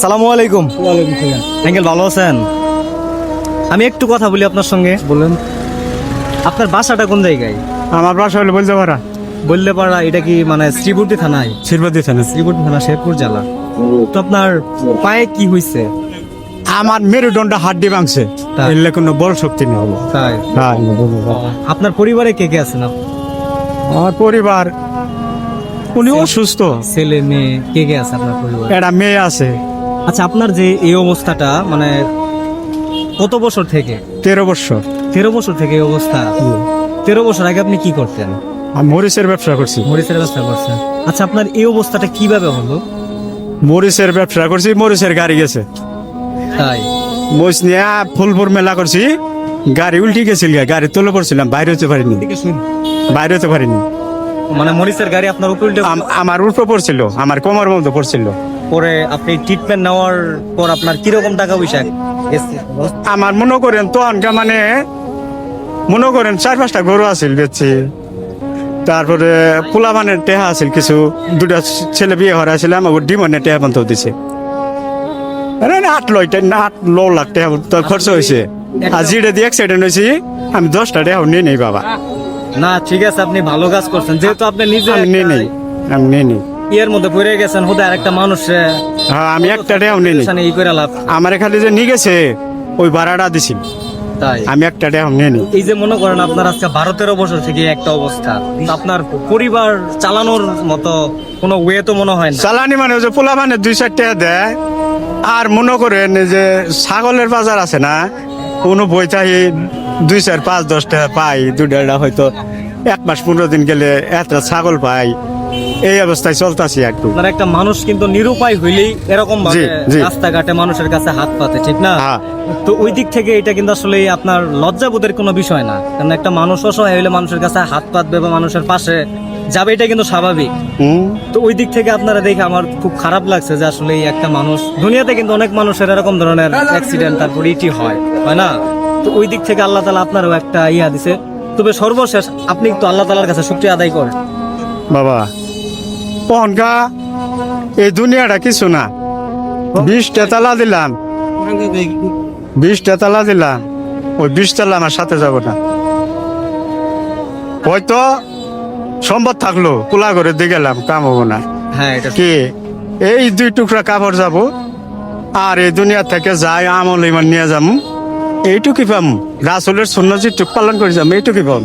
সালামু আলাইকুম। আঙ্কেল ভালো আছেন? আমি একটু কথা বলি আপনার সঙ্গে। বলেন। আপনার বাসাটা কোন জায়গায়? আমার বাসা হলে বলতে পারা বললে পারা এটা কি মানে শ্রীপুরটি থানায়? শিরবাদ দিতে না শ্রীপুরটি থানা শেরপুর জেলা। তো আপনার পায়ে কি হয়েছে আমার মেরুদণ্ড হাড্ডি ভাঙছে। এলে কোনো বল শক্তি নেই। হলো তাই। আপনার পরিবারে কে কে আছেন আমার পরিবার উনি অসুস্থ। ছেলে মেয়ে কে কে আছে আপনার পরিবারে? একটা মেয়ে আছে। আচ্ছা আপনার যে এই অবস্থাটা মানে কত বছর থেকে? তেরো বছর। তেরো বছর থেকে এই অবস্থা। তেরো বছর আগে আপনি কি করতেন? আমি মরিচের ব্যবসা করছি। মরিচের ব্যবসা করছেন। আচ্ছা আপনার এই অবস্থাটা কীভাবে হলো? মরিচের ব্যবসা করছি মরিচের গাড়ি গেছে। তাই? মরিচ নিয়ে ফুলপুর মেলা করছি। গাড়ি উল্টে গেছিল গাড়ি তুলে পড়ছিলাম বাইরে হতে পারিনি। বাইরে হতে পারিনি। মানে মরিচের গাড়ি আপনার উপর আমার উপরে পড়ছিল আমার কোমর মধ্যে পড়ছিল। পরে আপনি ট্রিটমেন্ট নেওয়ার পর আপনার কীরকম টাকা পয়সা? আমার মনে করেন তো মানে মনে করেন চার পাঁচটা গরু আছিল বেচছি তারপরে পোলা মানে টেহা আছিল কিছু দুটা ছেলে বিয়ে হরা ছিল আমার ডিমনে টেহা বন্ধ দিছে। আট লয় না আট ন লাখ টেহা তো খরচ হয়েছে। আর জিডে দিয়ে অ্যাক্সিডেন্ট হয়েছে আমি দশটা টেহা নিয়ে নেই বাবা। না ঠিক আছে আপনি ভালো কাজ করছেন। যেহেতু আপনি নিজে আমি নিয়ে নেই আমি নিয়ে নেই। ইয়ের মধ্যে পড়ে গেছেন হুদা আরেকটা মানুষ। হ্যাঁ আমি একটা নিয়ে নেই ই করে লাভ। আমার খালি যে নিয়ে গেছে ওই ভাড়াটা দিছি। তাই? আমি একটা নিয়ে নেই এই যে মনে করেন আপনার আজকে বারো তেরো বছর থেকে একটা অবস্থা আপনার পরিবার চালানোর মতো কোনো ওয়ে তো মনে হয় না? চালানি মানে যে পোলা মানে দুই চার টাকা দেয় আর মনে করেন যে ছাগলের বাজার আছে না কোনো বইটাই দুই চার পাঁচ দশ টাকা পাই দুটা হয়তো এক মাস পনেরো দিন গেলে একটা ছাগল পাই। এই অবস্থায় চলতেছি একটু আপনার একটা মানুষ কিন্তু নিরুপায় হইলেই এরকম ভাবে। রাস্তাঘাটে মানুষের কাছে হাত পাতে ঠিক না? হ্যাঁ। তো ওই দিক থেকে এটা কিন্তু আসলে আপনার লজ্জাবোধের কোনো বিষয় না। কারণ একটা মানুষ অসহায় হইলে মানুষের কাছে হাত পাতবে বা মানুষের পাশে যাবে এটা কিন্তু স্বাভাবিক। তো ওই দিক থেকে আপনারা দেখে আমার খুব খারাপ লাগছে যে আসলে একটা মানুষ দুনিয়াতে কিন্তু অনেক মানুষের এরকম ধরনের অ্যাক্সিডেন্ট তারপর ইটি হয় হয় না? তো ওই দিক থেকে আল্লাহ তালা আপনারও একটা ইয়া দিছে। তবে সর্বশেষ আপনি তো আল্লাহ তালার কাছে শুক্রিয়া আদায় করেন। বাবা। পহনকা এই দুনিয়াটা কিছু না। বিশ তেতালা দিলাম। বিশ তেতালা দিলাম। ওই বিশ তালা আমার সাথে যাব না। হয়তো সম্পদ থাকল কোলা করে দিয়ে গেলাম কাম হব না। হ্যাঁ কি? এই দুই টুকরা কাপড় যাব আর এই দুনিয়া থেকে যাই আমল ইমান নিয়ে যাম এইটুকুই পাম। রাসুলের শূন্য যেটুক পালন করে যাম এইটুকুই পাম।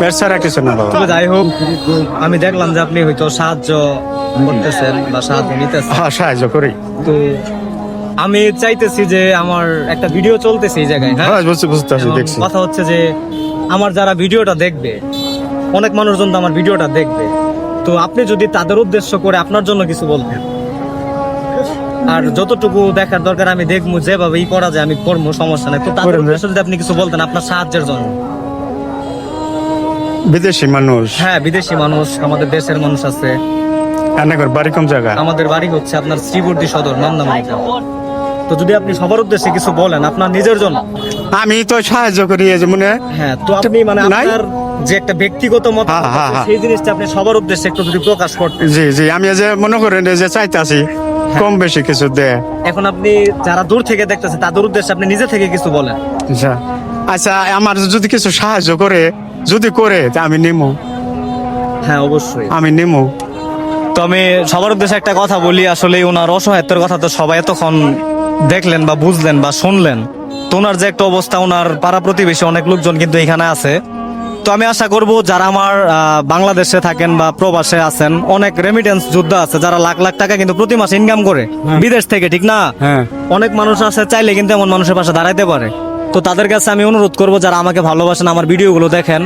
পেট ছাড়া কিছু না বাবা। তবে যাই হোক আমি দেখলাম যে আপনি হয়তো সাহায্য করতেছেন বা সাহায্য নিতেছেন। হ্যাঁ সাহায্য করি। তো আমি চাইতেছি যে আমার একটা ভিডিও চলতেছে এই জায়গায় হ্যাঁ? হ্যাঁ বুঝতে বুঝতে দেখছি। কথা হচ্ছে যে আমার যারা ভিডিওটা দেখবে অনেক মানুষজন তো আমার ভিডিওটা দেখবে। তো আপনি যদি তাদের উদ্দেশ্য করে আপনার জন্য কিছু বলতেন। আর যতটুকু দেখার দরকার আমি দেখব যেভাবে ই করা যায় আমি করব সমস্যা নাই। তো তাদের উদ্দেশ্য যদি আপনি কিছু বলতেন আপনার সাহায্যের জন্য। বিদেশি মানুষ? হ্যাঁ বিদেশি মানুষ আমাদের দেশের মানুষ আছে। এনাগর বাড়ি কম জায়গা? আমাদের বাড়ি হচ্ছে আপনার শ্রীবর্তী সদর নন্দামানিকা তো যদি আপনি সবার উদ্দেশ্যে কিছু বলেন আপনার নিজের জন্য। আমি তো সাহায্য করি এই মনে হ্যাঁ তো আপনি মানে নাই? আপনার যে একটা ব্যক্তিগত মত হ্যাঁ, হ্যাঁ, হ্যাঁ। সেই জিনিসটা আপনি সবার উদ্দেশ্যে একটু যদি প্রকাশ করতেন। জি জি আমি এই যে মনে করেন এই যে চাইতাছি কম বেশি কিছু দে। এখন আপনি যারা দূর থেকে দেখতেছেন তাদের উদ্দেশ্যে আপনি নিজে থেকে কিছু বলেন। আচ্ছা আচ্ছা আমার যদি কিছু সাহায্য করে যদি করে তা আমি নেমু। হ্যাঁ অবশ্যই। আমি নেমু। তো আমি সবার উদ্দেশ্যে একটা কথা বলি আসলে ওনার অসহায়ত্বের কথা তো সবাই এতক্ষণ দেখলেন বা বুঝলেন বা শুনলেন। তো ওনার যে একটা অবস্থা ওনার পাড়া প্রতিবেশী অনেক লোকজন কিন্তু এখানে আছে। তো আমি আশা করব যারা আমার বাংলাদেশে থাকেন বা প্রবাসে আছেন অনেক রেমিটেন্স যোদ্ধা আছে যারা লাখ লাখ টাকা কিন্তু প্রতি মাসে ইনকাম করে। বিদেশ থেকে ঠিক না? হ্যাঁ। অনেক মানুষ আছে চাইলে কিন্তু এমন মানুষের পাশে দাঁড়াইতে পারে। তো তাদের কাছে আমি অনুরোধ করব যারা আমাকে ভালোবাসেন আমার ভিডিওগুলো দেখেন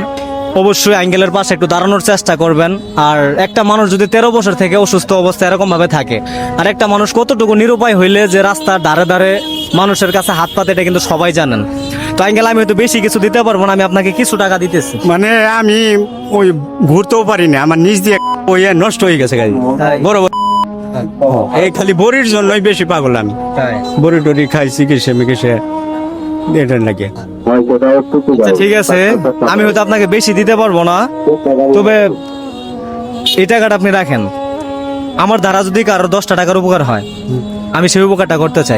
অবশ্যই অ্যাঙ্গেলের পাশে একটু দাঁড়ানোর চেষ্টা করবেন। আর একটা মানুষ যদি তেরো বছর থেকে অসুস্থ অবস্থায় এরকম ভাবে থাকে আর একটা মানুষ কতটুকু নিরুপায় হইলে যে রাস্তার ধারে ধারে মানুষের কাছে হাত পাতে এটা কিন্তু সবাই জানেন। তো অ্যাঙ্গেল আমি হয়তো বেশি কিছু দিতে পারব না আমি আপনাকে কিছু টাকা দিতেছি। মানে আমি ওই ঘুরতেও পারি না আমার নিজ দিয়ে ওই নষ্ট হয়ে গেছে গাড়ি? বড় এই খালি বড়ির জন্যই বেশি পাগল আমি বড়ি টড়ি খাই চিকিৎসা মিকিৎসা এটা লাগে। আচ্ছা ঠিক আছে। আমি হয়তো আপনাকে বেশি দিতে পারব না। তবে এই টাকাটা আপনি রাখেন। আমার দ্বারা যদি কারও দশটা টাকার উপকার হয়, আমি সেই উপকারটা করতে চাই।